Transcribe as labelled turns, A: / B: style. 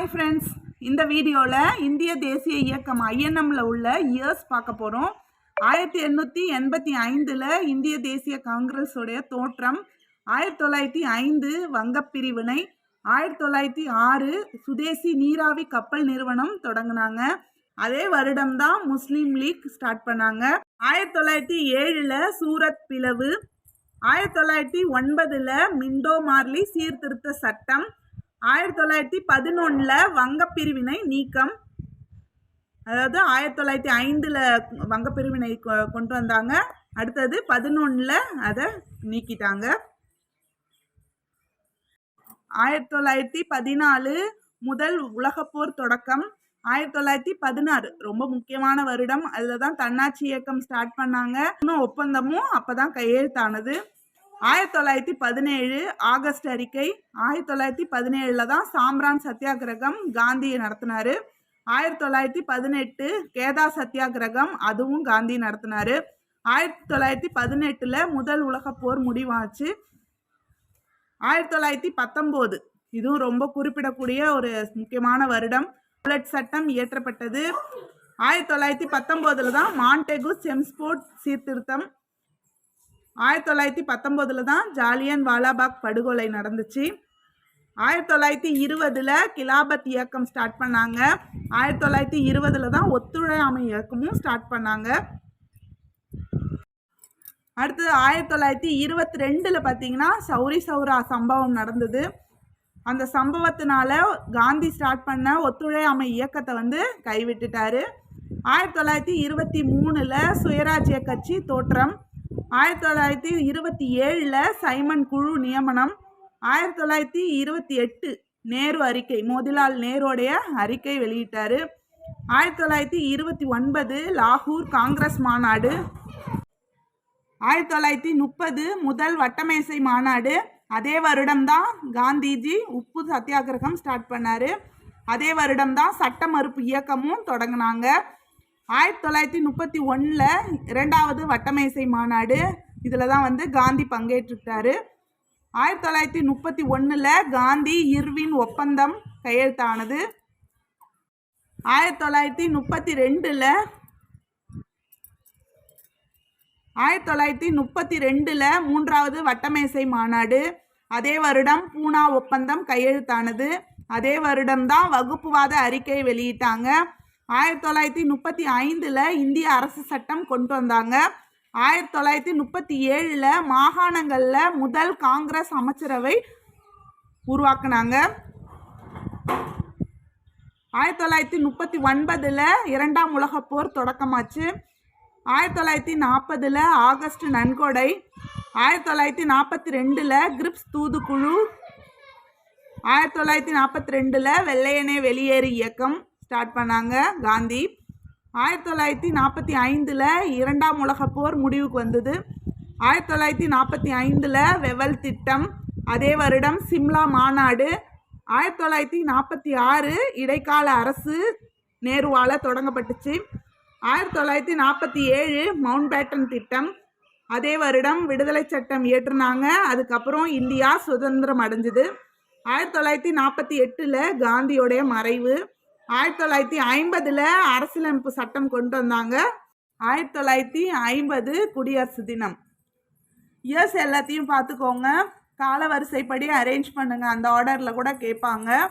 A: Hi friends இந்த வீடியோவில் இந்திய தேசிய இயக்கம் ஐஎன்எம்மில் உள்ள இயர்ஸ் பார்க்க போகிறோம் ஆயிரத்தி எண்ணூற்றி எண்பத்தி ஐந்தில் இந்திய தேசிய காங்கிரஸுடைய தோற்றம் ஆயிரத்தி தொள்ளாயிரத்தி ஐந்து வங்கப் பிரிவினை ஆயிரத்தி தொள்ளாயிரத்தி ஆறு சுதேசி நீராவி கப்பல் நிறுவனம் தொடங்கினாங்க. அதே வருடம்தான் முஸ்லீம் லீக் ஸ்டார்ட் பண்ணாங்க. ஆயிரத்தி தொள்ளாயிரத்தி ஏழில் சூரத் பிளவு ஆயிரத்தி தொள்ளாயிரத்தி ஒன்பதில் மிண்டோ மார்லி சீர்திருத்த சட்டம் ஆயிரத்தி தொள்ளாயிரத்தி பதினொன்றில் வங்கப் பிரிவினை நீக்கம். அதாவது ஆயிரத்தி தொள்ளாயிரத்தி ஐந்தில் வங்கப் பிரிவினை கொ- கொண்டு வந்தாங்க. அடுத்தது பதினொன்றில் அதை நீக்கிட்டாங்க. ஆயிரத்தி தொள்ளாயிரத்தி பதினாலு முதல் உலகப்போர் தொடக்கம். ஆயிரத்தி தொள்ளாயிரத்தி பதினாறு ரொம்ப முக்கியமான வருடம். அதில் தான் தன்னாட்சி இயக்கம் ஸ்டார்ட் பண்ணாங்க. இன்னும் ஒப்பந்தமும் அப்போ தான் கையெழுத்தானது. ஆயிரத்தி தொள்ளாயிரத்தி பதினேழு ஆகஸ்ட் அறிக்கை. ஆயிரத்தி தொள்ளாயிரத்தி பதினேழில் தான் சாம்ரான் சத்தியாகிரகம் காந்தி நடத்தினாரு. ஆயிரத்தி தொள்ளாயிரத்தி பதினெட்டு கேதா சத்தியாகிரகம் அதுவும் காந்தி நடத்தினாரு. ஆயிரத்தி தொள்ளாயிரத்தி பதினெட்டில் முதல் உலகப் போர் முடிவாச்சு. ஆயிரத்தி தொள்ளாயிரத்தி பத்தொம்போது இதுவும் ரொம்ப குறிப்பிடக்கூடிய ஒரு முக்கியமான வருடம். புல்லட் சட்டம் இயற்றப்பட்டது. ஆயிரத்தி தொள்ளாயிரத்தி பத்தொம்போதில் தான் மாண்டெகு செம்ஸ்போர்ட் சீர்திருத்தம் ஆயிரத்தி தொள்ளாயிரத்தி பத்தொம்போதில் தான் ஜாலியன் வாலாபாக் படுகொலை நடந்துச்சு. ஆயிரத்தி தொள்ளாயிரத்தி இருபதில் கிலாபத் இயக்கம் ஸ்டார்ட் பண்ணாங்க. ஆயிரத்தி தொள்ளாயிரத்தி இருபதில் தான் ஒத்துழையாமை இயக்கமும் ஸ்டார்ட் பண்ணாங்க. அடுத்தது ஆயிரத்தி தொள்ளாயிரத்தி இருபத்தி ரெண்டில் பார்த்தீங்கன்னா சௌரி சௌரா சம்பவம் நடந்தது. அந்த சம்பவத்தினால காந்தி ஸ்டார்ட் பண்ண ஒத்துழையாமை இயக்கத்தை வந்து கைவிட்டுட்டாரு. ஆயிரத்தி தொள்ளாயிரத்தி இருபத்தி மூணில் சுயராஜ்ய கட்சி தோற்றம். ஆயிரத்தி தொள்ளாயிரத்தி இருபத்தி ஏழில் சைமன் குழு நியமனம். ஆயிரத்தி தொள்ளாயிரத்தி இருபத்தி எட்டு நேரு அறிக்கை மோதிலால் நேருடைய அறிக்கை வெளியிட்டார். ஆயிரத்தி தொள்ளாயிரத்தி இருபத்தி ஒன்பது லாகூர் காங்கிரஸ் மாநாடு. ஆயிரத்தி தொள்ளாயிரத்தி முப்பது முதல் வட்டமேசை மாநாடு. அதே வருடம்தான் காந்திஜி உப்பு சத்தியாகிரகம் ஸ்டார்ட் பண்ணார். அதே வருடம்தான் சட்ட மறுப்பு இயக்கமும் தொடங்கினாங்க. ஆயிரத்தி தொள்ளாயிரத்தி முப்பத்தி ஒன்றில் இரண்டாவது வட்டமேசை மாநாடு. இதில் தான் வந்து காந்தி பங்கேற்றுக்கிட்டாரு ஆயிரத்தி தொள்ளாயிரத்தி முப்பத்தி ஒன்றில் காந்தி இர்வின் ஒப்பந்தம் கையெழுத்தானது. ஆயிரத்தி தொள்ளாயிரத்தி முப்பத்தி ரெண்டில் ஆயிரத்தி தொள்ளாயிரத்தி முப்பத்தி ரெண்டில் மூன்றாவது வட்டமேசை மாநாடு. அதே வருடம் பூனா ஒப்பந்தம் கையெழுத்தானது. அதே வருடம்தான் வகுப்புவாத அறிக்கை வெளியிட்டாங்க. ஆயிரத்தி தொள்ளாயிரத்தி முப்பத்தி ஐந்தில் இந்திய அரசு சட்டம் கொண்டு வந்தாங்க. ஆயிரத்தி தொள்ளாயிரத்தி முப்பத்தி ஏழில் மாகாணங்களில் முதல் காங்கிரஸ் அமைச்சரவை உருவாக்குனாங்க. ஆயிரத்தி தொள்ளாயிரத்தி முப்பத்தி ஒன்பதில் இரண்டாம் உலகப் போர் தொடக்கமாச்சு. ஆயிரத்தி தொள்ளாயிரத்தி நாற்பதில் ஆகஸ்ட் நன்கொடை. ஆயிரத்தி தொள்ளாயிரத்தி நாற்பத்தி ரெண்டில் கிரிப்ஸ் தூதுக்குழு. ஆயிரத்தி தொள்ளாயிரத்தி நாற்பத்தி ரெண்டில் வெள்ளையனே வெளியேறு இயக்கம். ஸ்டார்ட் பண்ணாங்க. காந்தி ஆயிரத்தி தொள்ளாயிரத்தி நாற்பத்தி ஐந்தில் இரண்டாம் உலகப் போர் முடிவுக்கு வந்தது. ஆயிரத்தி தொள்ளாயிரத்தி நாற்பத்தி ஐந்தில் வெவல் திட்டம் அதே வருடம் சிம்லா மாநாடு. ஆயிரத்தி தொள்ளாயிரத்தி நாற்பத்தி ஆறு இடைக்கால அரசு நேருவால் தொடங்கப்பட்டுச்சு. ஆயிரத்தி தொள்ளாயிரத்தி நாற்பத்தி ஏழு மவுண்ட் பேட்டன் திட்டம் அதே வருடம் விடுதலை சட்டம் இயற்றுனாங்க. அதுக்கப்புறம் இந்தியா சுதந்திரம் அடைஞ்சுது. ஆயிரத்தி தொள்ளாயிரத்தி நாற்பத்தி எட்டில் காந்தியோடைய மறைவு. ஆயிரத்தி தொள்ளாயிரத்தி ஐம்பதில் அரசியலமைப்பு சட்டம் கொண்டு வந்தாங்க. ஆயிரத்தி தொள்ளாயிரத்தி ஐம்பது குடியரசு தினம். இயர்ஸ் எல்லாத்தையும் பார்த்துக்கோங்க. கால வரிசைப்படி அரேஞ்ச் பண்ணுங்க. அந்த ஆர்டரில் கூட கேட்பாங்க.